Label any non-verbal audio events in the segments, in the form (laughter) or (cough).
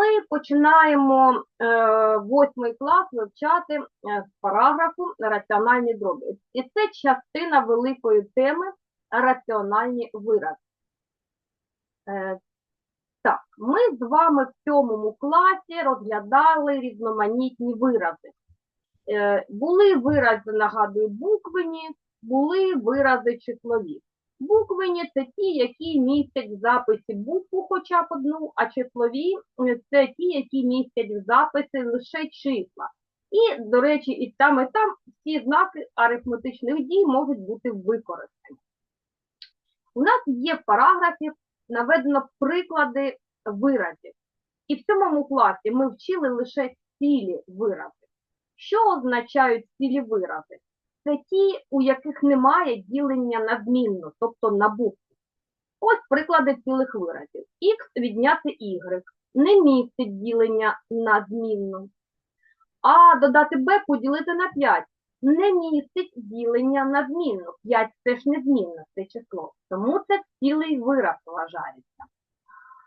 ми починаємо е, восьмий клас вивчати е, з параграфу раціональні дроби. І це частина великої теми раціональні вирази. Е, так, ми з вами в сьомому класі розглядали різноманітні вирази. Е, були вирази, нагадую, буквені, були вирази числові. Буквені це ті, які містять в записі букву хоча б одну, а числові е, це ті, які містять в записі лише числа. І, до речі, і там, і там всі знаки арифметичних дій можуть бути використані. У нас є в параграфі наведено приклади виразів. І в сьомому класі ми вчили лише цілі вирази. Що означають цілі вирази? Це ті, у яких немає ділення на змінну, тобто на букву. Ось приклади цілих виразів. Х відняти y не містить ділення на змінну. А додати b поділити на 5 не містить ділення на змінну. 5 це ж не змінна, це число. Тому це цілий вираз вважається.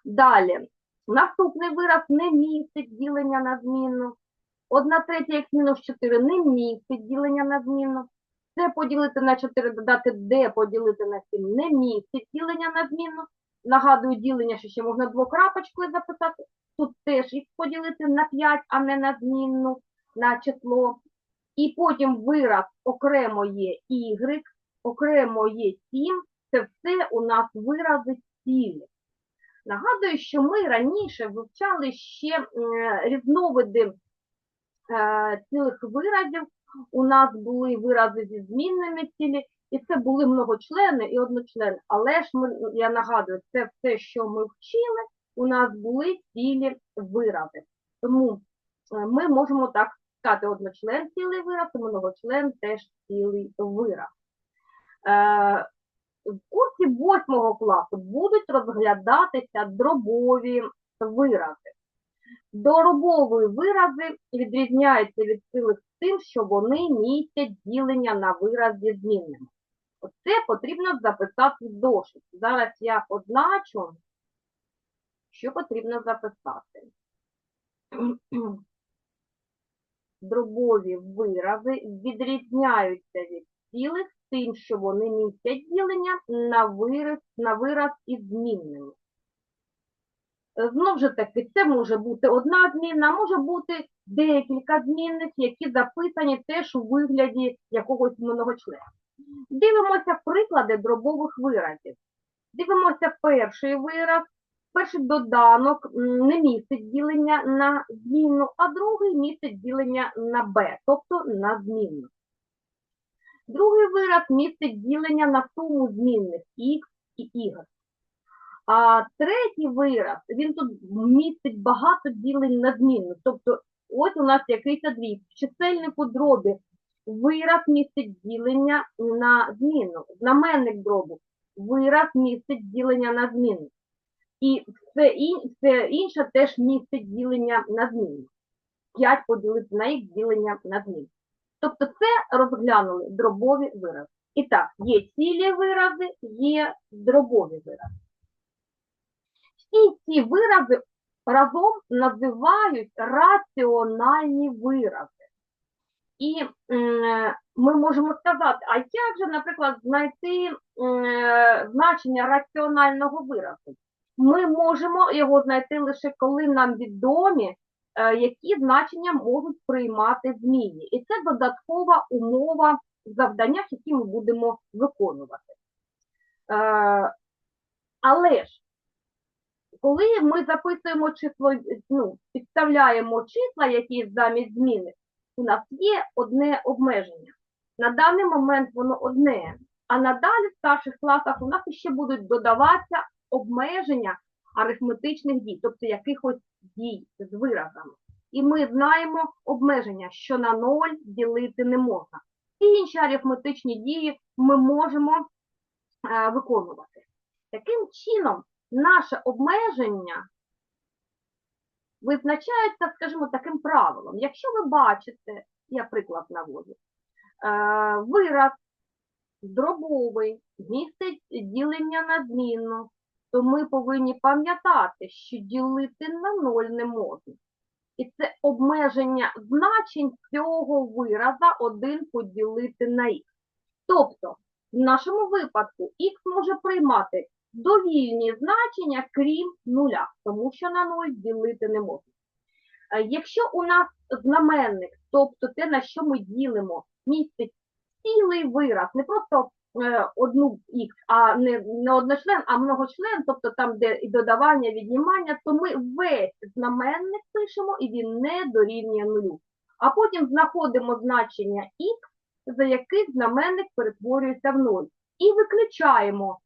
Далі, наступний вираз не містить ділення на змінну. 1 третя х мінус 4 не містить ділення на змінну. Це поділити на 4, додати d поділити на 7 не містить ділення на змінну. Нагадую, ділення, що ще можна двокрапочкою записати. Тут теж х поділити на 5, а не на змінну, на число. І потім вираз окремо є y, окремо є 7. Це все у нас вирази цілі. Нагадую, що ми раніше вивчали ще різновиди цілих виразів. У нас були вирази зі змінними цілі, і це були многочлени і одночлени. Але ж ми, я нагадую, це все, що ми вчили, у нас були цілі вирази. Тому е, ми можемо так сказати, одночлен цілий вираз, і многочлен теж цілий вираз. Е, в курсі восьмого класу будуть розглядатися дробові вирази. Доробові вирази відрізняються від цілих тим, що вони містять ділення на вираз зі змінними. Оце потрібно записати в дошик. Зараз я позначу, що потрібно записати. (clears throat) Дробові вирази відрізняються від цілих тим, що вони містять ділення на вираз, на вираз із змінними. Знову ж таки, це може бути одна змінна, може бути декілька змінних, які записані теж у вигляді якогось многочлена. Дивимося приклади дробових виразів. Дивимося перший вираз. Перший доданок не містить ділення на змінну, а другий містить ділення на b, тобто на змінну. Другий вираз містить ділення на суму змінних x і y. А третій вираз, він тут містить багато ділень на змінну. Тобто, ось у нас якийсь дві. В чисельнику дробі вираз містить ділення на змінну. Знаменник дробу вираз містить ділення на змінну. І все, ін, все інше теж містить ділення на змінну. 5 поділити на х ділення на змінну. Тобто це розглянули дробові вирази. І так, є цілі вирази, є дробові вирази. Всі ці вирази разом називають раціональні вирази. І ми можемо сказати, а як же, наприклад, знайти значення раціонального виразу? Ми можемо його знайти лише коли нам відомі, е, які значення можуть приймати змінні. І це додаткова умова в завданнях, які ми будемо виконувати. Е, Але ж, коли ми записуємо число, ну, підставляємо числа, які замість зміни, у нас є одне обмеження. На даний момент воно одне, а надалі в старших класах у нас ще будуть додаватися обмеження арифметичних дій, тобто якихось дій з виразами. І ми знаємо обмеження, що на 0 ділити не можна. І інші арифметичні дії ми можемо е, виконувати. Таким чином, наше обмеження визначається, скажімо, таким правилом. Якщо ви бачите, я приклад наводжу, е, вираз дробовий містить ділення на змінну, то ми повинні пам'ятати, що ділити на ноль не можна. І це обмеження значень цього вираза 1 поділити на х. Тобто, в нашому випадку х може приймати довільні значення, крім нуля, тому що на 0 ділити не можна. Е, Якщо у нас знаменник, тобто те, на що ми ділимо, містить цілий вираз, не просто е, одну х, а не, не одночлен, а многочлен, тобто там, де і додавання, віднімання, то ми весь знаменник пишемо і він не дорівнює нулю. А потім знаходимо значення х, за яких знаменник перетворюється в 0. І виключаємо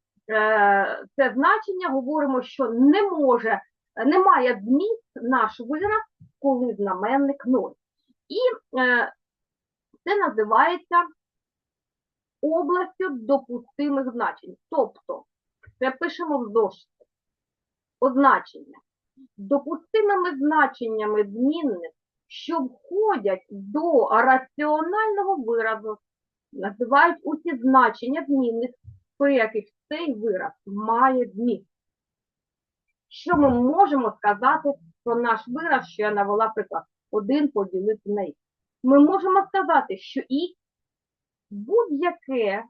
це значення, говоримо, що не може, немає зміст наш вираз, коли знаменник 0. І е, це називається областю допустимих значень. Тобто, це пишемо в зошиті. Означення. Допустимими значеннями змінних, що входять до раціонального виразу, називають усі значення змінних, при яких цей вираз має зміст. Що ми можемо сказати про наш вираз, що я навела приклад 1 поділити на х? Ми можемо сказати, що х будь-яке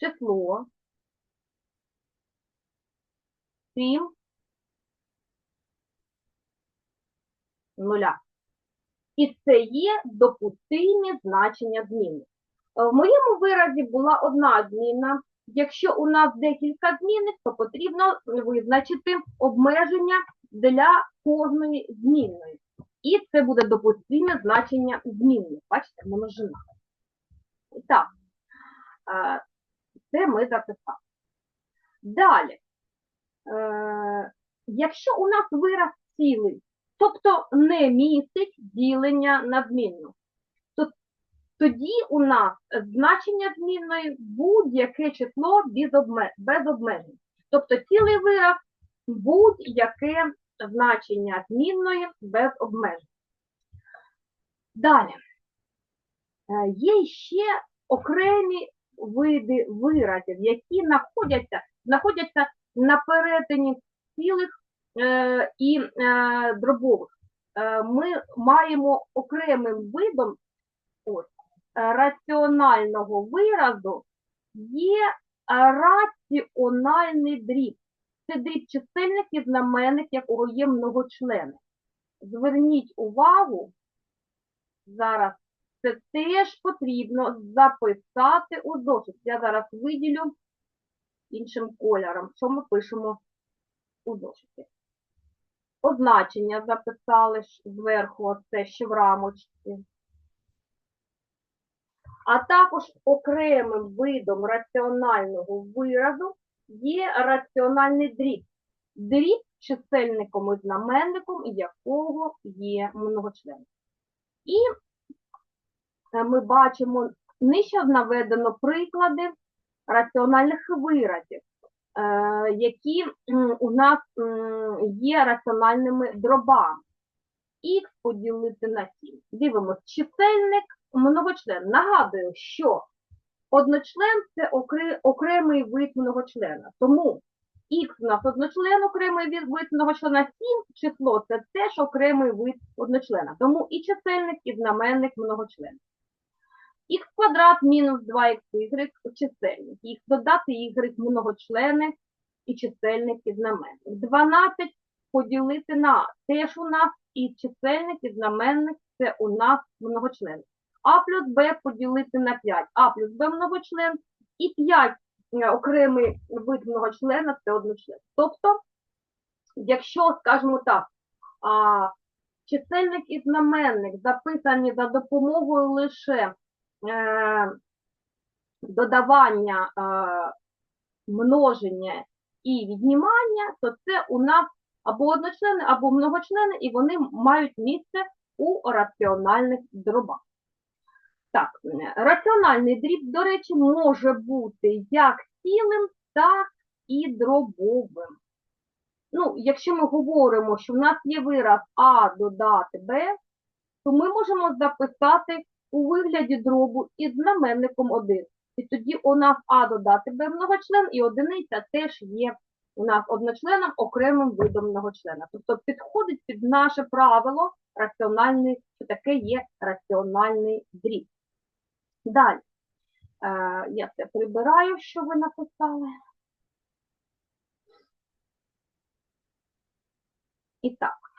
число, крім нуля. І це є допустимі значення зміни. В моєму виразі була одна зміна. Якщо у нас декілька змінних, то потрібно визначити обмеження для кожної змінної. І це буде допустиме значення змінних. Бачите, множина. І так, е, це ми записали. Далі, е, якщо у нас вираз цілий, тобто не містить ділення на змінну, тоді у нас значення змінної будь-яке число без обме- без обмежень. Тобто цілий вираз будь-яке значення змінної без обмежень. Далі. Е, Є ще окремі види виразів, які знаходяться, знаходяться на перетині цілих і е, дробових. Е, ми маємо окремим видом е, раціонального виразу є е, раціональний дріб. Це дріб чисельник і знаменник, якого є многочлени. Зверніть увагу, зараз це теж потрібно записати у зошит. Я зараз виділю іншим кольором, що ми пишемо у зошиті. Означення записали зверху, оце ще в рамочці. А також окремим видом раціонального виразу є раціональний дріб. Дріб чисельником і знаменником, якого є многочлен. І е, ми бачимо, нижче наведено приклади раціональних виразів, які у нас є раціональними дробами. Х поділити на 7. Дивимось, чисельник, многочлен. Нагадую, що одночлен це окремий вид многочлена. Тому х у нас одночлен, окремий вид многочлена, 7 число це теж окремий вид одночлена. Тому і чисельник, і знаменник многочлен. Х квадрат мінус 2xy чисельник. Х додати y многочлени і чисельник і знаменник. 12 поділити на теж у нас і чисельник, і знаменник це у нас многочлен. А плюс Б поділити на 5. А плюс Б многочлен і 5 е, окремий вид многочлена це одночлен. Тобто, якщо, скажімо так, а, чисельник і знаменник записані за допомогою лише додавання е, множення і віднімання, то це у нас або одночлени, або многочлени, і вони мають місце у раціональних дробах. Так, е, раціональний дріб, до речі, може бути як цілим, так і дробовим. Ну, якщо ми говоримо, що в нас є вираз А додати Б, то ми можемо записати у вигляді дробу із знаменником 1. І тоді у нас А додати Б многочлен, і одиниця теж є у нас одночленом окремим видом многочлена. Тобто підходить під наше правило раціональний, що таке є раціональний дріб. Далі. Е, я це прибираю, що ви написали. І так.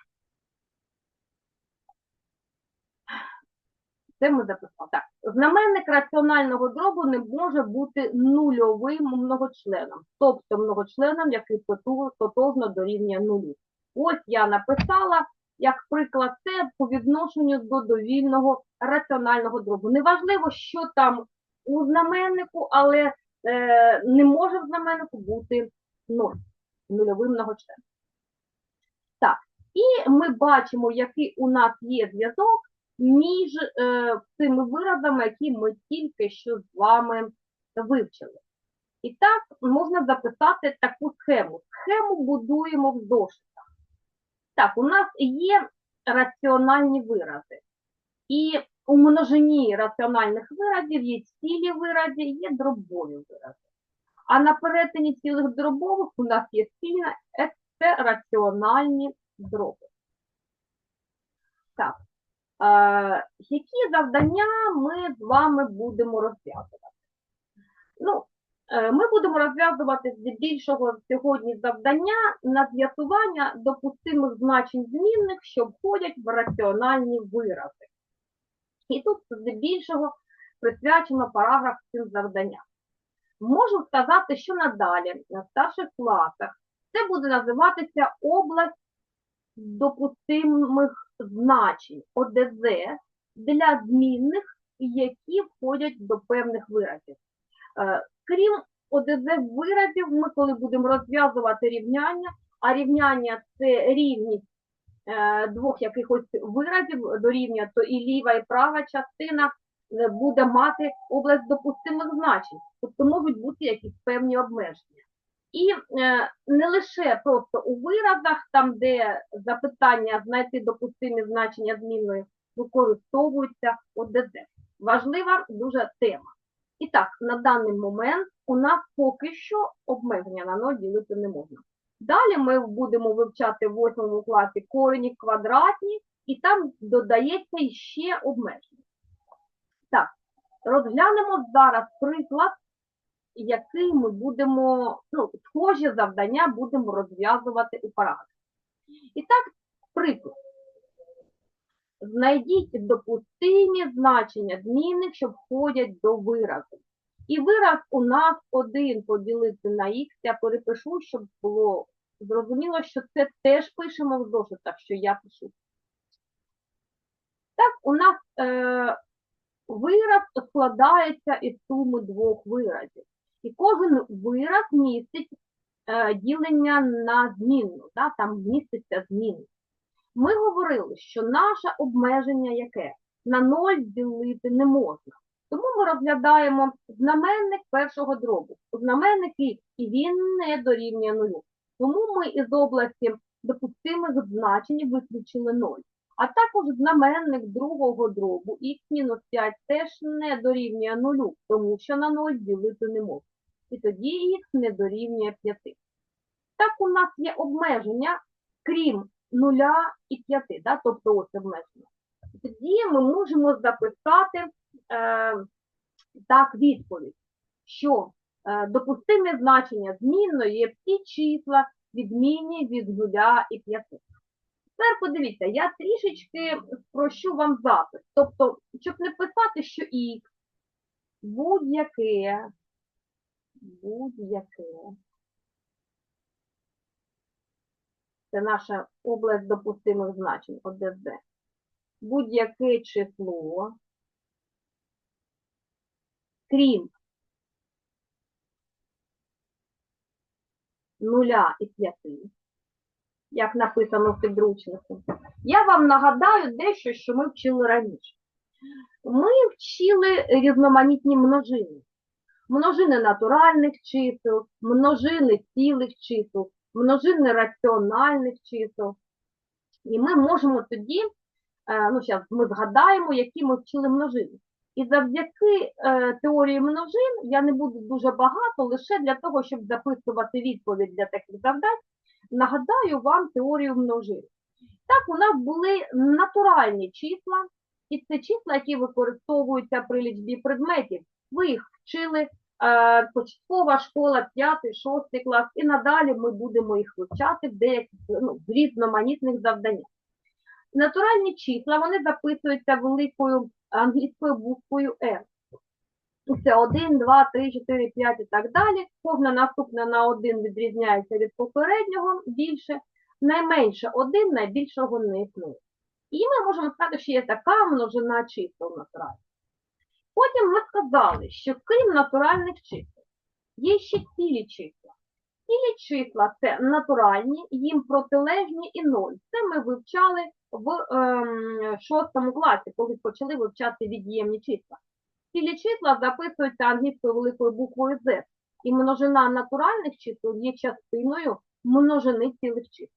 Це ми записали. Так, знаменник раціонального дробу не може бути нульовим многочленом, тобто многочленом, який тотожно дорівнює нулю. Ось я написала, як приклад, це по відношенню до довільного раціонального дробу. Неважливо, що там у знаменнику, але е, не може в знаменнику бути нуль, нульовий многочлен. Так, і ми бачимо, який у нас є зв'язок між е, цими виразами, які ми тільки що з вами вивчили. І так можна записати таку схему. Схему будуємо в зошитах. Так, у нас є раціональні вирази. І у множині раціональних виразів є цілі вирази, є дробові вирази. А на перетині цілих дробових у нас є цільна, е, це раціональні дроби. Так. Е, які завдання ми з вами будемо розв'язувати? Ну, е, ми будемо розв'язувати здебільшого сьогодні завдання на з'ясування допустимих значень змінних, що входять в раціональні вирази. І тут здебільшого присвячено параграф цим завданням. Можу сказати, що надалі на старших класах це буде називатися область допустимих значень ОДЗ для змінних, які входять до певних виразів. Е, Крім ОДЗ виразів, ми коли будемо розв'язувати рівняння, а рівняння це рівність е, двох якихось виразів дорівнює, то і ліва, і права частина е, буде мати область допустимих значень, тобто можуть бути якісь певні обмеження. І е, не лише просто у виразах, там, де запитання знайти допустимі значення змінної, використовується ОДЗ. Важлива дуже тема. І так, на даний момент у нас поки що обмеження на 0 ділити не можна. Далі ми будемо вивчати в 8 класі корені квадратні, і там додається ще обмеження. Так, розглянемо зараз приклад який ми будемо, ну, схожі завдання будемо розв'язувати у параграфі. І так, приклад. Знайдіть допустимі значення змінних, що входять до виразу. І вираз у нас 1 поділити на х, я перепишу, щоб було зрозуміло, що це теж пишемо в зошитах, що я пишу. Так, у нас е, вираз складається із суми двох виразів. І кожен вираз містить е, ділення на змінну, да, там міститься змінна. Ми говорили, що наше обмеження яке? На 0 ділити не можна. Тому ми розглядаємо знаменник першого дробу. Знаменник і він не дорівнює нулю. Тому ми із області допустимих значень виключили 0. А також знаменник другого дробу х-5 теж не дорівнює нулю, тому що на 0 ділити не можна і тоді х не дорівнює 5. Так у нас є обмеження, крім 0 і 5, да? тобто ось обмеження. Тоді ми можемо записати е, так відповідь, що е, допустимі значення змінної є всі числа відмінні від 0 і 5. Тепер подивіться, я трішечки спрощу вам запис. Тобто, щоб не писати, що х будь-яке будь-яке. Це наша область допустимих значень ОДЗ. Будь-яке число, крім нуля і п'яти, як написано в підручнику, я вам нагадаю дещо, що ми вчили раніше. Ми вчили різноманітні множини множини натуральних чисел, множини цілих чисел, множини раціональних чисел. І ми можемо тоді, е, ну зараз ми згадаємо, які ми вчили множини. І завдяки е, теорії множин я не буду дуже багато, лише для того, щоб записувати відповідь для таких завдань, нагадаю вам теорію множин. Так, у нас були натуральні числа, і це числа, які використовуються при лічбі предметів. Ви їх вчили, початкова школа, 5, 6 клас, і надалі ми будемо їх вивчати в деяких ну, в різноманітних завданнях. Натуральні числа вони записуються великою англійською буквою N. Це 1, 2, 3, 4, 5 і так далі. Кожна наступна на 1 відрізняється від попереднього більше. Найменше 1, найбільшого не існує. І ми можемо сказати, що є така множина чисел натуральних. Потім ми сказали, що крім натуральних чисел, є ще цілі числа. Цілі числа це натуральні, їм протилежні і ноль. Це ми вивчали в ем, шостому класі, коли почали вивчати від'ємні числа. Цілі числа записуються англійською великою буквою Z, і множина натуральних чисел є частиною множини цілих чисел.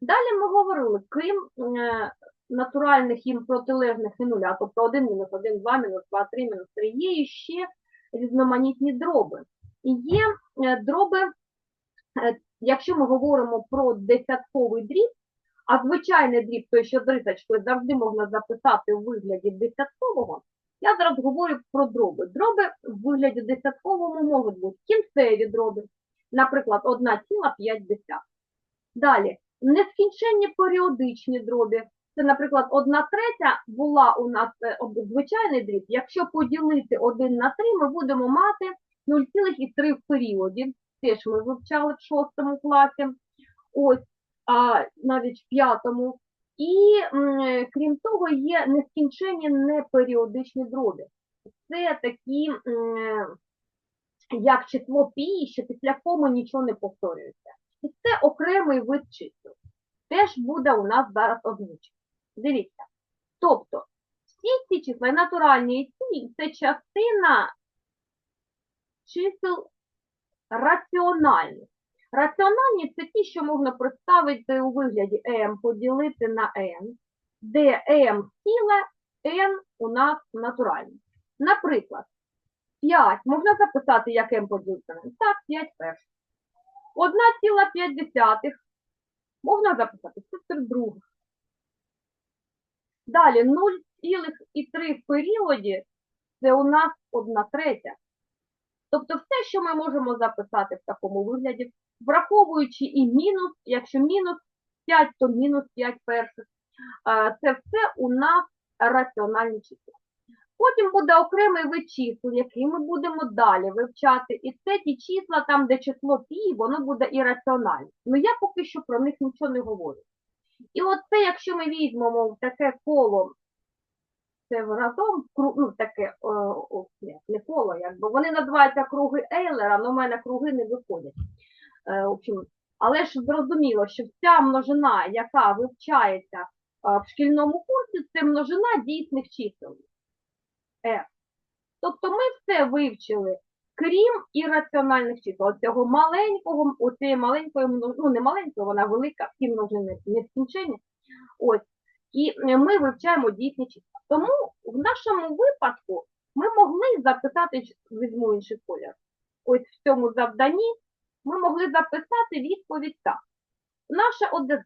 Далі ми говорили, крім е, натуральних їм протилежних і нуля, тобто 1 мінус 1, 2 мінус 2, 3 мінус 3, є ще різноманітні дроби. І є е, дроби, е, якщо ми говоримо про десятковий дріб, а звичайний дріб, той, що з завжди можна записати у вигляді десяткового, я зараз говорю про дроби. Дроби в вигляді десятковому можуть бути кінцеві дроби, наприклад, 1,5. Далі, нескінченні періодичні дроби. Це, наприклад, 1 третя була у нас е, звичайний дріб. Якщо поділити 1 на 3, ми будемо мати 0,3 в періоді. Теж ми вивчали в 6 класі. Ось, а навіть в п'ятому. І крім того, є нескінченні неперіодичні дроби. Це такі, як число пі, що після коми нічого не повторюється. І це окремий вид чисел. Теж буде у нас зараз озвучено. Дивіться. Тобто, всі ці числа, натуральні і ці, це частина чисел раціональних. Раціональні це ті, що можна представити у вигляді m поділити на n, де m ціле, n у нас натуральні. Наприклад, 5 можна записати як m поділити на n. Так, 5 перших. 1,5 можна записати 3 других. Далі 0,3 в періоді це у нас 1 третя. Тобто все, що ми можемо записати в такому вигляді, враховуючи і мінус, якщо мінус 5, то мінус 5 перших. Це все у нас раціональні числа. Потім буде окремий вид чисел, який ми будемо далі вивчати. І це ті числа, там, де число пі, воно буде ірраціональне. Ну я поки що про них нічого не говорю. І от це, якщо ми візьмемо в таке коло, це разом, ну, таке, о, о, не, коло, якби, вони називаються круги Ейлера, але в мене круги не виходять. Е, в общем, але ж зрозуміло, що вся множина, яка вивчається е, в шкільному курсі, це множина дійсних чисел. F. Тобто ми все вивчили, крім ірраціональних чисел. Цього маленького, оцієї маленької ну не маленької, вона велика, всі множини нескінчені. Ось. І е, ми вивчаємо дійсні числа. Тому в нашому випадку ми могли записати, візьму інший колір, ось в цьому завданні ми могли записати відповідь так. Наше ОДЗ.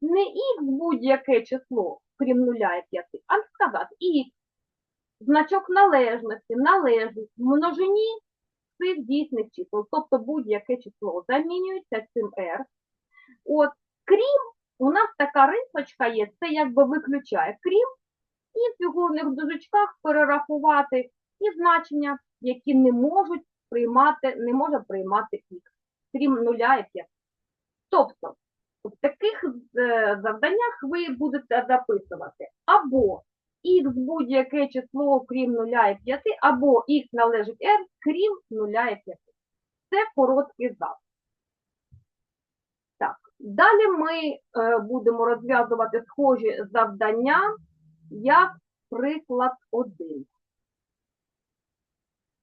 Не х будь-яке число, крім нуля і 5, а сказати х. Значок належності належить множині цих дійсних чисел, тобто будь-яке число замінюється цим r. От, крім, у нас така рисочка є, це якби виключає крім, і в фігурних дужечках перерахувати ті значення, які не можуть приймати, не може приймати х, крім нуля і 5. Тобто, в таких е, завданнях ви будете записувати або х будь-яке число, крім 0 і 5, або х належить r, крім 0 і 5. Це короткий запис. Так, далі ми е, будемо розв'язувати схожі завдання, як приклад 1.